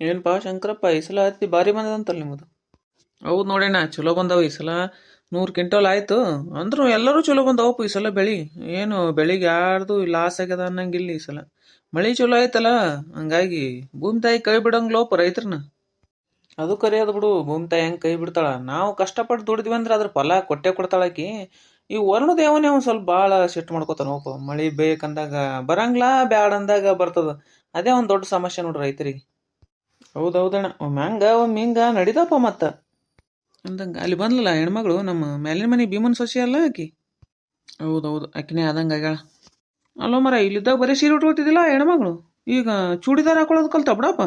ಏನಪ್ಪ ಶಂಕರಪ್ಪ, ಈ ಸಲ ಹತ್ತಿ ಭಾರಿ ಬಂದದಂತಲ್ಲ ನಿಮ್ದು ಹೌದು ನೋಡೋಣ ಚಲೋ ಬಂದವ ಈ ಸಲ. ನೂರು ಕ್ವಿಂಟಲ್ ಆಯ್ತು. ಅಂದ್ರೂ ಎಲ್ಲರೂ ಚಲೋ ಬಂದವಪ್ಪ ಈ ಸಲ ಬೆಳಿ. ಏನು ಬೆಳಿಗ್ಗೆ ಯಾರ್ದು ಲಾಸ್ ಆಗ್ಯದ ಅನ್ನಂಗಿಲ್ಲ ಈ ಸಲ. ಮಳಿ ಚಲೋ ಆಯ್ತಲ್ಲ, ಹಂಗಾಗಿ ಭೂಮಿ ತಾಯಿ ಕೈ ಬಿಡಂಗ್ಲೋಪ ರೈತರನ್ನ ಅದು ಕರೆಯೋದು ಬಿಡು, ಭೂಮಿ ತಾಯಿ ಹೆಂಗೆ ಕೈ ಬಿಡ್ತಾಳ. ನಾವು ಕಷ್ಟಪಟ್ಟು ದುಡಿದ್ವಿ ಅಂದ್ರೆ ಅದ್ರ ಫಲ ಕೊಟ್ಟೆ ಕೊಡ್ತಾಳಕಿ ಈ ವರುಣ ದೇವನೇ ಒಂದು ಸ್ವಲ್ಪ ಭಾಳ ಸಿಟ್ಟು ಮಾಡ್ಕೋತಾನೋಪ ಮಳಿ ಬೇಕಂದಾಗ ಬರಂಗ್ಲ ಬ್ಯಾಡ ಅಂದಾಗ ಬರ್ತದ. ಅದೇ ಒಂದು ದೊಡ್ಡ ಸಮಸ್ಯೆ ನೋಡ್ರಿ ರೈತರಿಗೆ. ಹೌದೌದಣ್ಣ. ಒಮ್ಮೆ ಹಂಗ ಒಮ್ಮೆ ಹಿಂಗ ನಡೀತಪ್ಪ ಮತ್ತ. ಅಂದಂಗ ಅಲ್ಲಿ ಬಂದ್ಲಲ್ಲ ಹೆಣ್ಮಗಳು ನಮ್ಮ ಮೇಲಿನ ಮನೆ ಭೀಮನ್ ಸೊಸಿ ಅಲ್ಲ ಆಕಿ? ಹೌದೌದು ಆಕಿನೇ ಆದಂಗ ಆಗ್ಯಾಳ. ಅಲ್ಲೋ ಮರ ಇಲ್ಲಿದ್ದಾಗ ಬರೀ ಸೀರೆ ಉಟ್ಕೊತಿದ್ದಿಲ್ಲ ಹೆಣ್ಮಗಳು? ಈಗ ಚೂಡಿದಾರ ಹಾಕೊಳ್ಳೋದು ಕಲ್ತ ಬಿಡಪ್ಪ?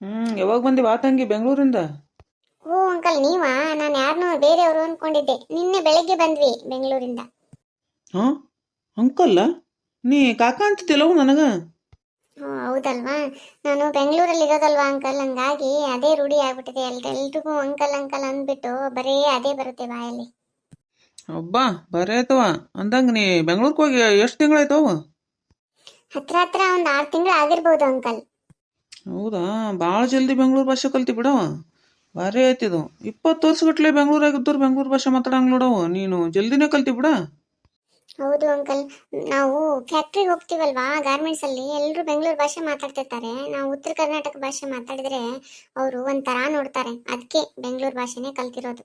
ಹ್ಮ್ ಯಾವಾಗ ಬಂದಿ ತಂಗಿ ಬೆಂಗಳೂರಿಂದ? ಓ ಅಂಕಲ್ ನೀವಾ? ನಾನು ಯಾರನ್ನೂ ಬೇರೆಯವರು ಅನ್ಕೊಂಡಿದ್ದೆ. ನಿನ್ನೆ ಬೆಳಗ್ಗೆ ಬಂದ್ವಿ ಬೆಂಗಳೂರಿಂದ. ಹಾ ಅಂಕಲ್ಲ ನೀ ಕಾಕ ಅಂತಿದ್ದಿಲ್ಲವು ನನಗ? ಓ ಹೌದಲ್ವಾ? ನಾನು ಬೆಂಗಳೂರಲ್ಲಿ ಇರೋದಲ್ವಾ ಅಂಕಲ್ ಹಂಗಾಗಿ ಅದೇ ರೂಢಿ ಆಗ್ಬಿಟ್ಟಿದೆ. ಎಲ್ಲರಿಗೂ ಎಲ್ರಿಗೂ ಅಂಕಲ್ ಅಂಕಲ್ ಅಂದ್ಬಿಟ್ಟು ಬರೀ ಅದೇ ಬರುತ್ತೆ ಬಾಯಲ್ಲಿ. ಅಬ್ಬಾ ಬರೇ ಆಯ್ತವ ಅಂದಂಗ ನೀ ಬೆಂಗಳೂರಿಗೆ ಹೋಗಿ ಎಷ್ಟು ತಿಂಗಳಾಯ್ತವ ಹತ್ರ ಹತ್ರ ಒಂದು ಆರು ತಿಂಗಳು ಆಗಿರ್ಬೋದು ಅಂಕಲ್ ಹೌದಾ? ಭಾಳ ಜಲ್ದಿ ಬೆಂಗಳೂರು ಭಾಷೆ ಕಲ್ತಿ ಬಿಡವ ಭಾರಿ ಐತಿದು ಇಪ್ಪತ್ತು ವರ್ಷಗಟ್ಲೆ ಬೆಂಗಳೂರಾಗಿದ್ದವ್ರು ಬೆಂಗಳೂರು ಭಾಷೆ ಮಾತಾಡಂಗ್ ನೋಡವ. ನೀನು ಜಲ್ದಿನೇ ಕಲ್ತಿ ಬಿಡ. ಹೌದು ಅಂಕಲ್ ನಾವು ಫ್ಯಾಕ್ಟ್ರಿಗೆ ಹೋಗ್ತೀವಲ್ವಾ? ಗಾರ್ಮೆಂಟ್ಸ್ ಅಲ್ಲಿ ಎಲ್ಲರೂ ಬೆಂಗಳೂರು ಭಾಷೆ ಮಾತಾಡ್ತಿರ್ತಾರೆ. ನಾವು ಉತ್ತರ ಕರ್ನಾಟಕ ಭಾಷೆ ಮಾತಾಡಿದ್ರೆ ಅವರು ಒಂಥರ ನೋಡ್ತಾರೆ. ಅದಕ್ಕೆ ಬೆಂಗಳೂರು ಭಾಷೆನೇ ಕಲ್ತಿರೋದು.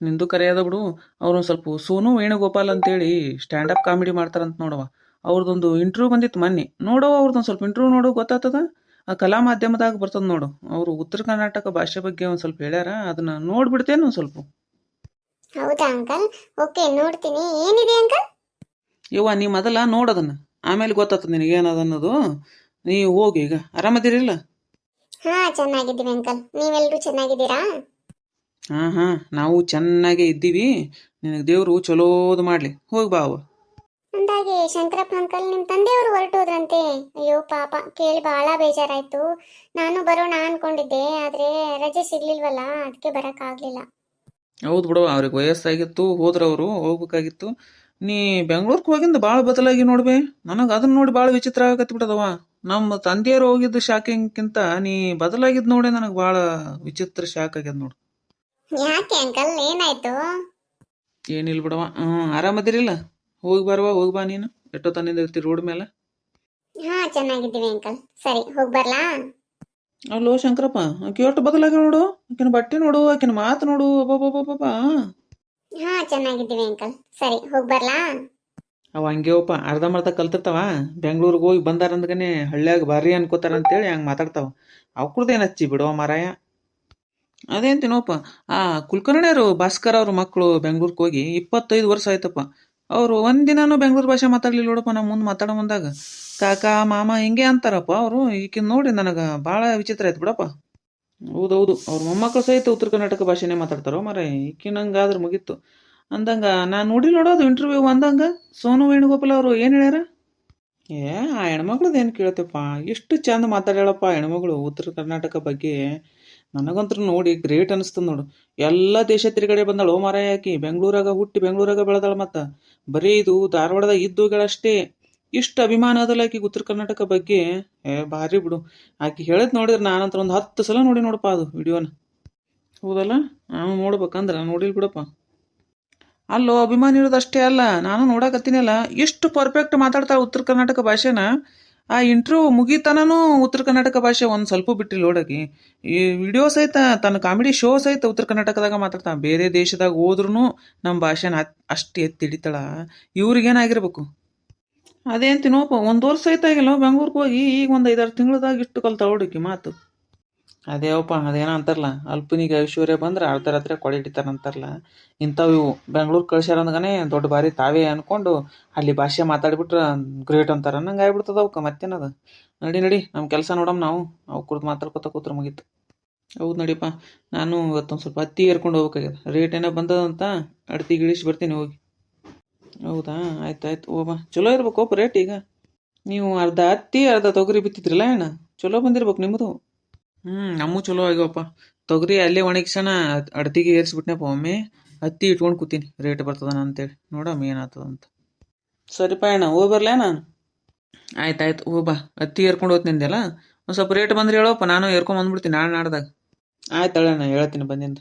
ನಿಂದು ಕರೆಯದ ಬಿಡು. ಅವ್ರು ಸ್ವಲ್ಪ ಸೋನು ವೇಣುಗೋಪಾಲ್ ಅಂತೇಳಿ ಸ್ಟ್ಯಾಂಡ್ ಅಪ್ ಕಾಮಿಡಿ ಮಾಡ್ತಾರಂತ ನೋಡವ ಅವ್ರದ್ದೊಂದು ಇಂಟರ್ವ್ಯೂ ಬಂದಿತ್ತು ಮೊನ್ನೆ. ನೋಡವ ಅವ್ರದ್ದೊಂದು ಸ್ವಲ್ಪ ಇಂಟರ್ವ್ಯೂ ನೋಡು ಗೊತ್ತಾಗ್ತದ ಆ ಕಲಾ ಮಾಧ್ಯಮದಾಗ ಬರ್ತದ ನೋಡು. ಅವರು ಉತ್ತರ ಕರ್ನಾಟಕ ಭಾಷೆ ಬಗ್ಗೆ ಒಂದು ಸ್ವಲ್ಪ ಹೇಳ್ಯಾರ. ಅದನ್ನ ನೋಡ್ಬಿಡ್ತೇನೆ ಒಂದು ಸ್ವಲ್ಪ. ಹೌದಾ ಅಂಕಲ್? ಓಕೆ ನೋಡ್ತೀನಿ. ಏನಿದೆ ಅಂಕಲ್? ಇವ ನೀ ಮೊದಲ ನೋಡೋದನ್ನ ಆಮೇಲೆ ಗೊತ್ತಾಗ್ತದೆ ನಿನಗೆ ಏನದ ಅನ್ನೋದು. ನೀ ಹೋಗಿ ಈಗ. ಆರಾಮದಿರಿಲ್ಲ? ಹಾ ಚೆನ್ನಾಗಿದ್ದೀವಿ ಅಂಕಲ್. ನೀವೆಲ್ಲರೂ ಚೆನ್ನಾಗಿದ್ದೀರಾ? ಹಾ ಹಾ. ನಾವು ಚೆನ್ನಾಗಿ ಇದ್ದೀವಿ. ನಿನಗೆ ದೇವರು ಚಲೋದು ಮಾಡ್ಲಿ. ಹೋಗಿ ಬಾ ಅಂದಾಗೆ ಶಂಕರಪ್ಪ ಅಂಕಲ್ ನಿಮ್ಮ ತಂದೆಯವರು ಹೊರಟೋದ್ರಂತೆ. ಅಯ್ಯೋ ಪಾಪ. ಕೇಳಿ ಬಹಳ ಬೇಜಾರಾಯ್ತು. ನಾನು ಬರೋಣ ಅನ್ಕೊಂಡಿದ್ದೆ ಆದ್ರೆ ರಜೆ ಸಿಗ್ಲಿಲ್ವಲ್ಲ ಅದಕ್ಕೆ ಬರಕ್ಕಾಗ್ಲಿಲ್ಲ ಹೌದು ಬಿಡು ಅವ್ರಿಗೆ ವಯಸ್ಸಾಗಿತ್ತು ಹೋದ್ರವರು ಹೋಗ್ಬೇಕಾಗಿತ್ತು. ನೀ ಬೆಂಗ್ಳೂರ್ಗೆ ಹೋಗಿಂದ ಭಾಳ ಬದಲಾಗಿ ನೋಡ್ಬೆ. ನನಗೆ ಅದನ್ನ ನೋಡಿ ಭಾಳ ವಿಚಿತ್ರ ಆಗತ್ತೆ ಬಿಡದವ ನಮ್ಮ ತಂದೆಯರು ಹೋಗಿದ್ದ ಶಾಕಿಂಗ್ಕಿಂತ ನೀ ಬದಲಾಗಿದ್ ನೋಡಿ ನನಗೆ ಭಾಳ ವಿಚಿತ್ರ ಶಾಕ್ ಆಗ್ಯದ ನೋಡು. ಯಾಕೆ ಅಂಕಲ್ ಏನಾಯ್ತು? ಏನಿಲ್ಲ ಬಿಡವ ಹ್ಮ್ ಆರಾಮದಿರಿಲ್ಲ? ಹೋಗಿ ಬರವಾ ಹೋಗಿ ಬಾ ನೀನು. ಎಷ್ಟೋ ತಂದಿಂದ ಇರ್ತಿ ರೋಡ್ ಮೇಲೆ. ಹಾ ಚೆನ್ನಾಗಿದ್ದೀವಿ ಅಂಕಲ್. ಸರಿ ಹೋಗಿ ಬರ್ಲಾ? ಅಲ್ಲೋ ಶಂಕರಪ್ಪ ಆಕೆ ಎಷ್ಟು ಬದಲಾಗ ನೋಡು ಆಕಿನ ಬಟ್ಟೆ ನೋಡು ಆಕಿನ ಮಾತು ನೋಡು ಅಬ್ಬಬ್ಬಬ್ಬಬ್ಬ ಹಾ ಚೆನ್ನಾಗಿದ್ದೀವಿ ಅಂಕಲ್. ಸರಿ ಹೋಗಿ ಬರ್ಲಾ? ಅವ ಹಂಗೇವಪ್ಪ ಅರ್ಧಂಬರ್ಧ ಕಲ್ತಿರ್ತಾವ. ಬೆಂಗ್ಳೂರಿಗೆ ಹೋಗಿ ಬಂದಾರಂದ್ಗನೆ ಹಳ್ಳಿಯಾಗ ಭಾರಿ ಅನ್ಕೋತಾರ ಅಂತೇಳಿ ಹಂಗೆ ಮಾತಾಡ್ತಾವ. ಅವ್ರದ್ದೇನು ಹಚ್ಚಿ ಬಿಡುವ ಮಾರಾಯ? ಅದೇಂತೀನೋಪ್ಪ ಆ ಕುಲ್ಕರ್ಣಿಯರು ಭಾಸ್ಕರ್ ಅವ್ರ ಮಕ್ಕಳು ಬೆಂಗ್ಳೂರ್ಗೆ ಹೋಗಿ ಇಪ್ಪತ್ತೈದು ವರ್ಷ ಆಯ್ತಪ್ಪ. ಅವರು ಒಂದಿನಾನು ಬೆಂಗ್ಳೂರು ಭಾಷೆ ಮಾತಾಡ್ಲಿಲ್ಲ ನೋಡಪ್ಪ ನಮ್ಮ ಮುಂದೆ ಮಾತಾಡೋ ಮುಂದಾಗ. ಕಾಕ, ಮಾಮ ಹಿಂಗೆ ಅಂತಾರಪ್ಪ ಅವರು. ಈಕಿನ ನೋಡಿ ನನಗೆ ಭಾಳ ವಿಚಿತ್ರ ಆಯ್ತು ಬಿಡಪ್ಪ. ಹೌದೌದು, ಅವ್ರ ಮೊಮ್ಮಕ್ಕಳು ಸಹಿತ ಉತ್ತರ ಕರ್ನಾಟಕ ಭಾಷೆನೇ ಮಾತಾಡ್ತಾರೋ ಮರ ಈಕಿನಂಗಾದ್ರೆ ಮುಗೀತು. ಅಂದಂಗ, ನಾನು ನೋಡಿ ನೋಡೋದು ಇಂಟರ್ವ್ಯೂ ಅಂದಂಗ. ಸೋನು ವೇಣುಗೋಪಾಲ್ ಅವರು ಏನು ಹೇಳ್ಯಾರ? ಏ, ಆ ಹೆಣ್ಮಕ್ಳದ್ದು ಏನು ಕೇಳ್ತೇಪ್ಪ ಎಷ್ಟು ಚಂದ ಮಾತಾಡ್ಯಾಳಪ್ಪ ಹೆಣ್ಮಗಳು ಉತ್ತರ ಕರ್ನಾಟಕ ಬಗ್ಗೆ. ನನಗಂತೂ ನೋಡಿ ಗ್ರೇಟ್ ಅನಿಸ್ತದೆ ನೋಡು. ಎಲ್ಲ ದೇಶ ತಿರುಗಡೆ ಬಂದಾಳು ಮಾರಾಯ ಆಕಿ. ಬೆಂಗಳೂರಾಗ ಹುಟ್ಟಿ ಬೆಂಗಳೂರಾಗ ಬೆಳೆದಾಳ ಮತ್ತ. ಬರೀ ಇದು ಧಾರವಾಡದಾಗ ಇದ್ದೋಗಳಷ್ಟೇ. ಇಷ್ಟು ಅಭಿಮಾನ ಅದಲ್ಲ ಆಕೆಗೆ ಉತ್ತರ ಕರ್ನಾಟಕ ಬಗ್ಗೆ. ಏ ಭಾರಿ ಬಿಡು. ಆಕೆ ಹೇಳದ್ ನೋಡಿದ್ರೆ ನಾನಂತರ ಒಂದು ಹತ್ತು ಸಲ ನೋಡಿ ನೋಡಪ್ಪ ಅದು ವಿಡಿಯೋನ. ಹೌದಲ್ಲ? ನಾನು ನೋಡ್ಬೇಕಂದ್ರೆ ನೋಡಿಲ್ ಬಿಡಪ್ಪ. ಅಲ್ಲೋ, ಅಭಿಮಾನ ಇರೋದು ಅಷ್ಟೇ ಅಲ್ಲ. ನಾನು ನೋಡಕತ್ತೀನಲ್ಲ. ಎಷ್ಟು ಪರ್ಫೆಕ್ಟ್ ಮಾತಾಡ್ತಾಳೆ ಉತ್ತರ ಕರ್ನಾಟಕ ಭಾಷೆನ. ಆ ಇಂಟ್ರ್ಯೂ ಮುಗಿತನೂ ಉತ್ತರ ಕರ್ನಾಟಕ ಭಾಷೆ ಒಂದು ಸ್ವಲ್ಪ ಬಿಟ್ಟಿಲ್ಲ ನೋಡಕಿ. ಈ ವಿಡಿಯೋ ಸಹಿತ, ತನ್ನ ಕಾಮಿಡಿ ಶೋ ಸಹಿತ ಉತ್ತರ ಕರ್ನಾಟಕದಾಗ ಮಾತಾಡ್ತಾನೆ. ಬೇರೆ ದೇಶದಾಗ ಹೋದ್ರೂ ನಮ್ಮ ಭಾಷೆನ ಅಷ್ಟು ಎತ್ತಿ ಹಿಡಿತಾಳ ಇವ್ರಿಗೇನಾಗಿರ್ಬೇಕು ತಿನ್ನೋಪ ಒಂದು ವರ್ಷ ಆಯ್ತಾಗಿಲ್ಲ ಬೆಂಗ್ಳೂರ್ಗೆ ಹೋಗಿ, ಈಗ ಒಂದು ಐದಾರು ತಿಂಗಳದಾಗ ಇಷ್ಟು ಕಲ್ತಾಳ ಹುಡುಕಿ ಮಾತು. ಅದೇವಪ್ಪ ಅದೇನೋ ಅಂತಾರಲ್ಲ, ಅಲ್ಪನಿಗೆ ಐಶ್ವರ್ಯ ಬಂದ್ರೆ ಅರ್ಧ ರಾತ್ರಿ ಕೊಡೆ ಹಿಡಿತಾರಂತಾರಲ್ಲ ಇಂಥವು ಇವು. ಬೆಂಗ್ಳೂರ್ ಕಳ್ಸ್ಯಾರ ಅಂದ್ಗಾನೆ ದೊಡ್ಡ ಬಾರಿ ತಾವೇ ಅನ್ಕೊಂಡು ಅಲ್ಲಿ ಭಾಷೆ ಮಾತಾಡ್ಬಿಟ್ರೆ ಗ್ರೇಟ್ ಅಂತಾರ ನಂಗೆ ಆಗ್ಬಿಡ್ತದ ಅವಕ್ಕೆ ಮತ್ತೇನದ? ನಡಿ ನಡಿ ನಮ್ಮ ಕೆಲಸ ನೋಡಮ್ ನಾವು. ಅವು ಕುರ್ದು ಮಾತಾಡ್ಕೊತ ಕೂತ್ರ ಮುಗೀತು. ಹೌದು ನಡಿಪ್ಪ ನಾನು ಇವತ್ತೊಂದು ಸ್ವಲ್ಪ ಹತ್ತಿ ಏರ್ಕೊಂಡು ಹೋಗ್ಬೇಕಾಗ್ಯದ. ರೇಟ್ ಏನೋ ಬಂದದಂತ ಅಡ್ತಿ ಇಳಿಸಿ ಬರ್ತೀನಿ ಹೋಗಿ. ಹೌದಾ? ಆಯ್ತು ಆಯ್ತು ಬಾ ಚಲೋ ಇರ್ಬೇಕು ರೇಟ್ ಈಗ. ನೀವು ಅರ್ಧ ಹತ್ತಿ, ಅರ್ಧ ತೊಗರಿ ಬಿತ್ತಿದ್ರಲ್ಲ ಅಣ್ಣ ಚಲೋ ಬಂದಿರ್ಬೇಕು ನಿಮ್ಮದು ಹ್ಞೂ ನಮ್ಮೂ ಚಲೋ ಆಗ್ಯವಪ್ಪ. ತೊಗರಿ ಅಲ್ಲೇ ಒಣಗಿಸೋಣ ಅಡ್ತಿಗೆ ಏರಿಸ್ಬಿಟ್ನಪ್ಪ ಒಮ್ಮೆ. ಹತ್ತಿ ಇಟ್ಕೊಂಡು ಕೂತೀನಿ ರೇಟ್ ಬರ್ತದನ ಅಂತೇಳಿ. ನೋಡಮ್ಮ ಏನಾಗ್ತದ ಅಂತ. ಸರಿಪ ಅಣ್ಣ ಹೋಗಿ ಬರ್ಲೇ ನಾನು ಆಯ್ತು ಆಯ್ತು ಹತ್ತಿ ಏರ್ಕೊಂಡು ಹೋಗ್ತಿದ್ದೆಲ್ಲ ಒಂದು ಸ್ವಲ್ಪ ರೇಟ್ ಬಂದ್ರೆ ಹೇಳೋಪ್ಪ, ನಾನು ಏರ್ಕೊಂಡ್ ಬಂದ್ಬಿಡ್ತೀನಿ ನಾಳೆ ನಾಡ್ದಾಗ. ಆಯ್ತು ಅಣ್ಣ ಹೇಳ್ತೀನಿ, ಬಂದಿಂದ.